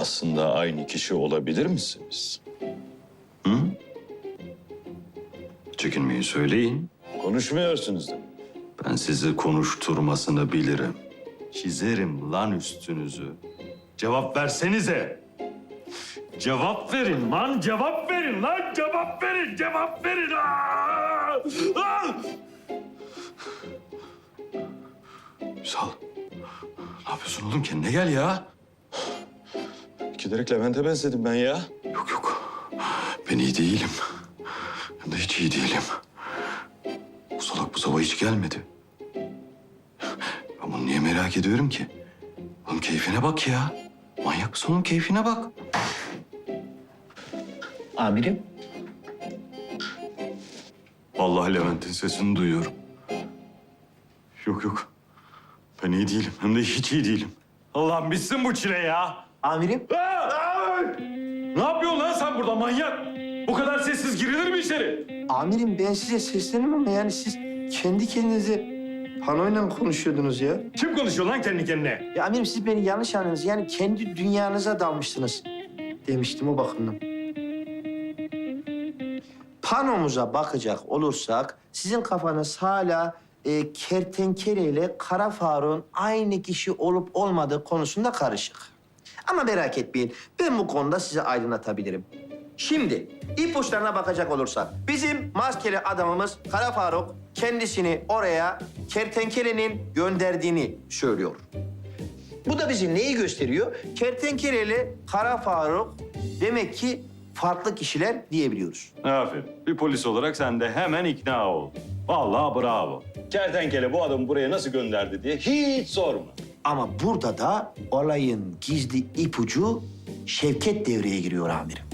aslında aynı kişi olabilir misiniz? Çekinmeyi söyleyin. Konuşmuyorsunuz da. Ben sizi konuşturmasını bilirim. Çizerim lan üstünüzü. Cevap versenize. Cevap verin lan, cevap verin lan, cevap verin, cevap verin. Aa! Aa! Ünsal, ne yapıyorsun oğlum? Kendine gel ya. Giderek Levent'e benzedim ben ya. Yok yok, ben iyi değilim. Hem de hiç iyi değilim. Bu salak bu sabah hiç gelmedi. Ben bunu niye merak ediyorum ki? Oğlum keyfine bak ya. Manyak mısın oğlum keyfine bak. Amirim. Vallahi Levent'in sesini duyuyorum. Yok yok. Ben iyi değilim. Hem de hiç iyi değilim. Allah'ım bitsin bu çile ya. Amirim. Ne yapıyorsun lan sen burada manyak? Bu kadar sessiz girilir mi içeri? Amirim ben size seslenim ama yani siz kendi kendinize panoyla mı konuşuyordunuz ya? Kim konuşuyor lan kendi kendine? Ya amirim siz beni yanlış anladınız. Yani kendi dünyanıza dalmışsınız demiştim o bakımdan. Panomuza bakacak olursak sizin kafanız hala e, kertenkele ile kara faruk'un aynı kişi olup olmadığı konusunda karışık. Ama merak etmeyin ben bu konuda size aydınlatabilirim. Şimdi ipuçlarına bakacak olursak bizim maskeli adamımız Kara Faruk kendisini oraya kertenkelenin gönderdiğini söylüyor. Bu da bize neyi gösteriyor? Kertenkele ile Kara Faruk demek ki farklı kişiler diyebiliyoruz. Aferin. Bir polis olarak sen de hemen ikna ol. Vallahi bravo. Kertenkele bu adamı buraya nasıl gönderdi diye hiç sorma. Ama burada da olayın gizli ipucu Şevket devreye giriyor amirim.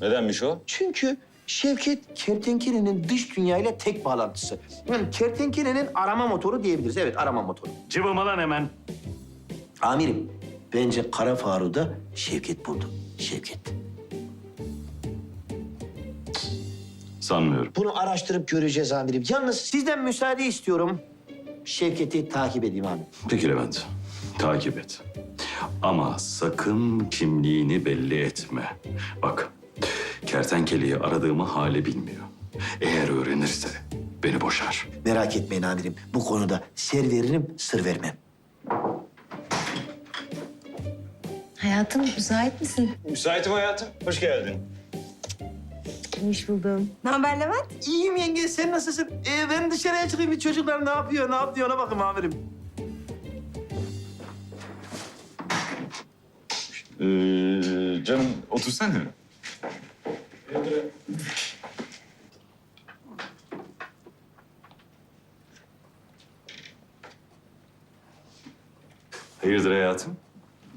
Nedenmiş o? Çünkü Şevket kertenkelenin dış dünyayla tek bağlantısı. Yani kertenkelenin arama motoru diyebiliriz. Evet arama motoru. Cıvıma lan hemen. Amirim bence Kara Faruk'u da Şevket buldu. Şevket. Sanmıyorum. Bunu araştırıp göreceğiz amirim. Yalnız sizden müsaade istiyorum. Şevket'i takip edeyim amirim. Peki Levent. Takip et. Ama sakın kimliğini belli etme. Bak, kertenkeleyi aradığımı hale bilmiyor. Eğer öğrenirse beni boşar. Merak etmeyin amirim. Bu konuda ser veririm, sır vermem. Hayatım müsait misin? Müsaitim hayatım. Hoş geldin. Hoş buldum. Ne haber Levent? İyiyim yenge, sen nasılsın? Ee, ben dışarıya çıkayım, bir çocuklar ne yapıyor, ne yapıyor ona bakayım amirim. Ee, canım otursana. Hayırdır hayatım?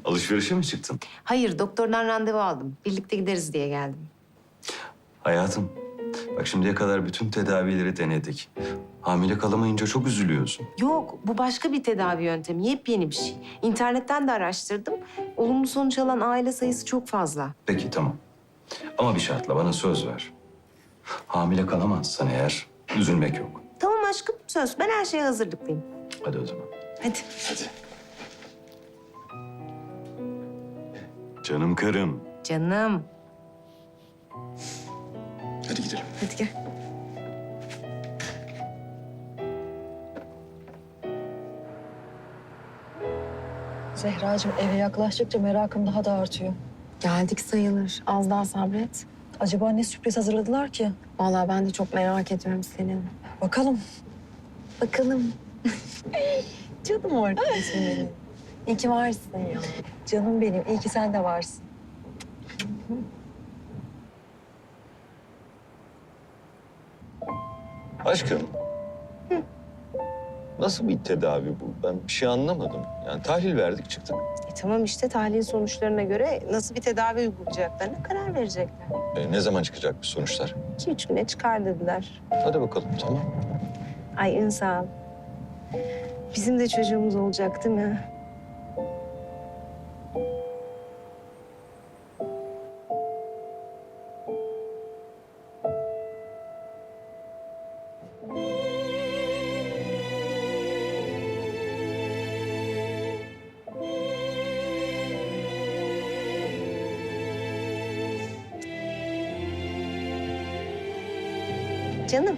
Alışverişe mi çıktın? Hayır, doktordan randevu aldım. Birlikte gideriz diye geldim. Hayatım, bak şimdiye kadar bütün tedavileri denedik. Hamile kalamayınca çok üzülüyorsun. Yok, bu başka bir tedavi yöntemi. Yepyeni bir şey. İnternetten de araştırdım. Olumlu sonuç alan aile sayısı çok fazla. Peki tamam. Ama bir şartla bana söz ver. Hamile kalamazsan eğer üzülmek yok. Tamam aşkım, söz. Ben her şeye hazırlıklıyım. Hadi o zaman. Hadi. Hadi. Canım karım. Canım. Hadi gidelim. Hadi gel. Zehracığım eve yaklaştıkça merakım daha da artıyor. Geldik sayılır. Az daha sabret. Acaba ne sürpriz hazırladılar ki? Vallahi ben de çok merak ediyorum senin. Bakalım. Bakalım. Canım arkadaşım benim. İyi ki varsın ya. Canım benim, iyi ki sen de varsın. Aşkım. Nasıl bir tedavi bu? Ben bir şey anlamadım. Yani tahlil verdik çıktık. E, tamam işte tahlil sonuçlarına göre nasıl bir tedavi uygulayacaklarına karar verecekler. E, ne zaman çıkacak bir sonuçlar? İki üç güne çıkar dediler. Hadi bakalım tamam. Ay Ünsal. Bizim de çocuğumuz olacak değil mi? Canım.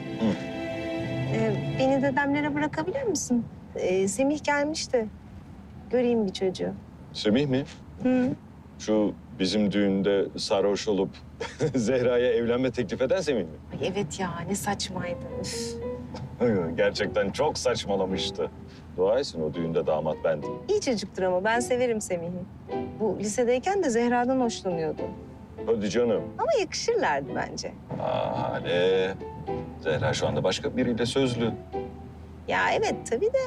Ee, beni dedemlere bırakabilir misin? Ee, Semih gelmişti. Göreyim bir çocuğu. Semih mi? Hı. Şu bizim düğünde sarhoş olup Zehra'ya evlenme teklif eden Semih mi? Ay evet ya ne saçmaydı. Üf. Gerçekten çok saçmalamıştı. Dua etsin o düğünde damat bendim. İyi çocuktur ama ben severim Semih'i. Bu lisedeyken de Zehra'dan hoşlanıyordu. Hadi canım. Ama yakışırlardı bence. Hale. Zehra şu anda başka biriyle sözlü. Ya evet tabii de.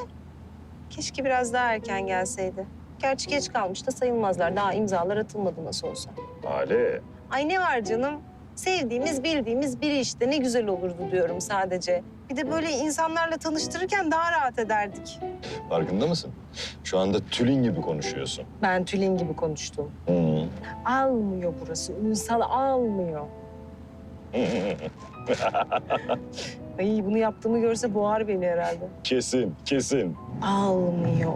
Keşke biraz daha erken gelseydi. Gerçi geç kalmış da sayılmazlar. Daha imzalar atılmadı nasıl olsa. Hale. Ay ne var canım? Sevdiğimiz, bildiğimiz biri işte. Ne güzel olurdu diyorum sadece. Bir de böyle insanlarla tanıştırırken daha rahat ederdik. Farkında mısın? Şu anda Tülin gibi konuşuyorsun. Ben Tülin gibi konuştum. Hı. Almıyor burası. Ünsal almıyor. Ay bunu yaptığımı görse boğar beni herhalde. kesin, kesin. Almıyor.